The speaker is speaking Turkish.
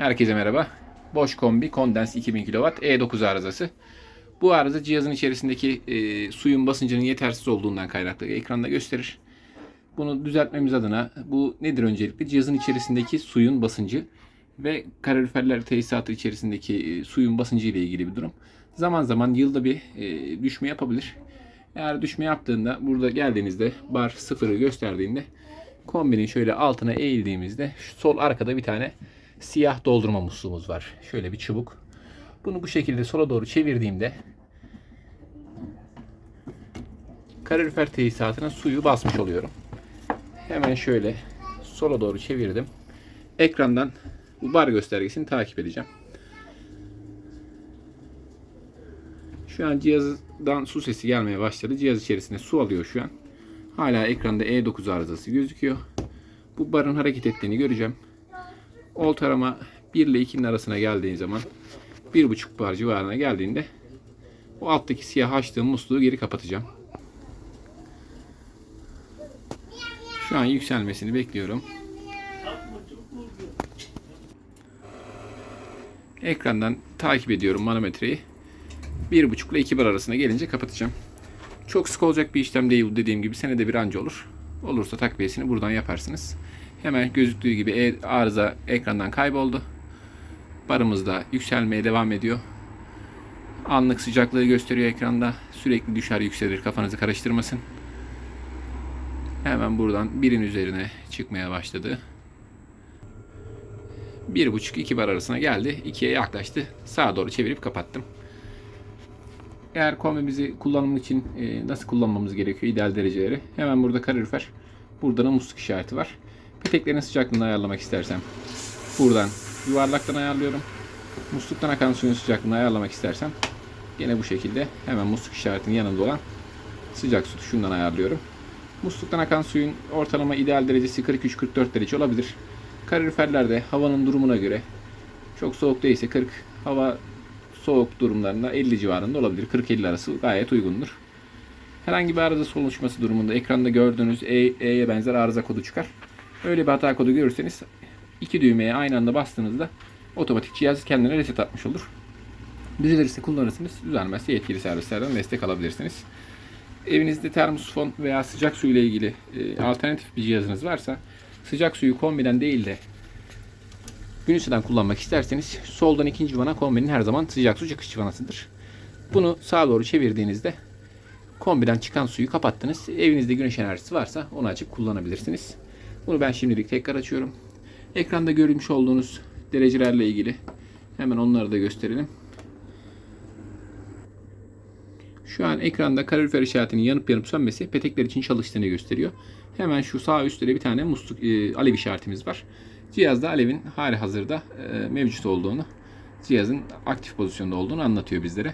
Herkese merhaba. Boş kombi kondens 2000 kW E9 arızası. Bu arıza cihazın içerisindeki e, suyun basıncının yetersiz olduğundan kaynaklı ekranda gösterir. Bunu düzeltmemiz adına bu nedir öncelikle? Cihazın içerisindeki suyun basıncı ve kaloriferler tesisatı içerisindeki e, suyun basıncı ile ilgili bir durum. Zaman zaman yılda bir e, düşme yapabilir. Eğer düşme yaptığında burada geldiğinizde bar sıfırı gösterdiğinde kombinin şöyle altına eğildiğimizde sol arkada bir tane siyah doldurma musluğumuz var. Şöyle bir çubuk. Bunu bu şekilde sola doğru çevirdiğimde kalorifer tesisatına suyu basmış oluyorum. Hemen şöyle sola doğru çevirdim. Ekrandan bu bar göstergesini takip edeceğim. Şu an cihazdan su sesi gelmeye başladı. Cihaz içerisinde su alıyor şu an. Hala ekranda E9 arızası gözüküyor. Bu barın hareket ettiğini göreceğim. Oltarama 1 ile 2'nin arasına geldiği zaman 1,5 bar civarına geldiğinde o alttaki siyah açtığım musluğu geri kapatacağım. Şu an yükselmesini bekliyorum. Ekrandan takip ediyorum manometreyi. 1,5 ile 2 bar arasına gelince kapatacağım. Çok sık olacak bir işlem değil dediğim gibi senede bir anca olur. Olursa takviyesini buradan yaparsınız. Hemen gözüktüğü gibi e- arıza ekrandan kayboldu. Barımız da yükselmeye devam ediyor. Anlık sıcaklığı gösteriyor ekranda. Sürekli düşer yükselir kafanızı karıştırmasın. Hemen buradan birin üzerine çıkmaya başladı. 1,5-2 bar arasına geldi. 2'ye yaklaştı. Sağa doğru çevirip kapattım. Eğer kombimizi kullanım için e, nasıl kullanmamız gerekiyor ideal dereceleri. Hemen burada kalorifer. Burada da musluk işareti var. Peteklerin sıcaklığını ayarlamak istersem buradan yuvarlaktan ayarlıyorum. Musluktan akan suyun sıcaklığını ayarlamak istersem yine bu şekilde hemen musluk işaretinin yanında olan sıcak su tuşundan ayarlıyorum. Musluktan akan suyun ortalama ideal derecesi 43-44 derece olabilir. Kaloriferlerde havanın durumuna göre çok soğuk değilse 40, hava soğuk durumlarında 50 civarında olabilir. 40-50 arası gayet uygundur. Herhangi bir arıza oluşması durumunda ekranda gördüğünüz E, E'ye benzer arıza kodu çıkar. Öyle bir hata kodu görürseniz iki düğmeye aynı anda bastığınızda otomatik cihaz kendine reset atmış olur. Düzelirse kullanırsınız, düzelmezse yetkili servislerden destek alabilirsiniz. Evinizde termosifon veya sıcak su ile ilgili e, alternatif bir cihazınız varsa sıcak suyu kombiden değil de gün ısıdan kullanmak isterseniz soldan ikinci vana kombinin her zaman sıcak su çıkış vanasıdır. Bunu sağa doğru çevirdiğinizde kombiden çıkan suyu kapattınız. Evinizde güneş enerjisi varsa onu açıp kullanabilirsiniz. Bunu ben şimdilik tekrar açıyorum. Ekranda görmüş olduğunuz derecelerle ilgili hemen onları da gösterelim. Şu an ekranda kalorifer işaretinin yanıp yanıp sönmesi petekler için çalıştığını gösteriyor. Hemen şu sağ üstte de bir tane musluk e, alev işaretimiz var. Cihazda alevin hali hazırda e, mevcut olduğunu, cihazın aktif pozisyonda olduğunu anlatıyor bizlere.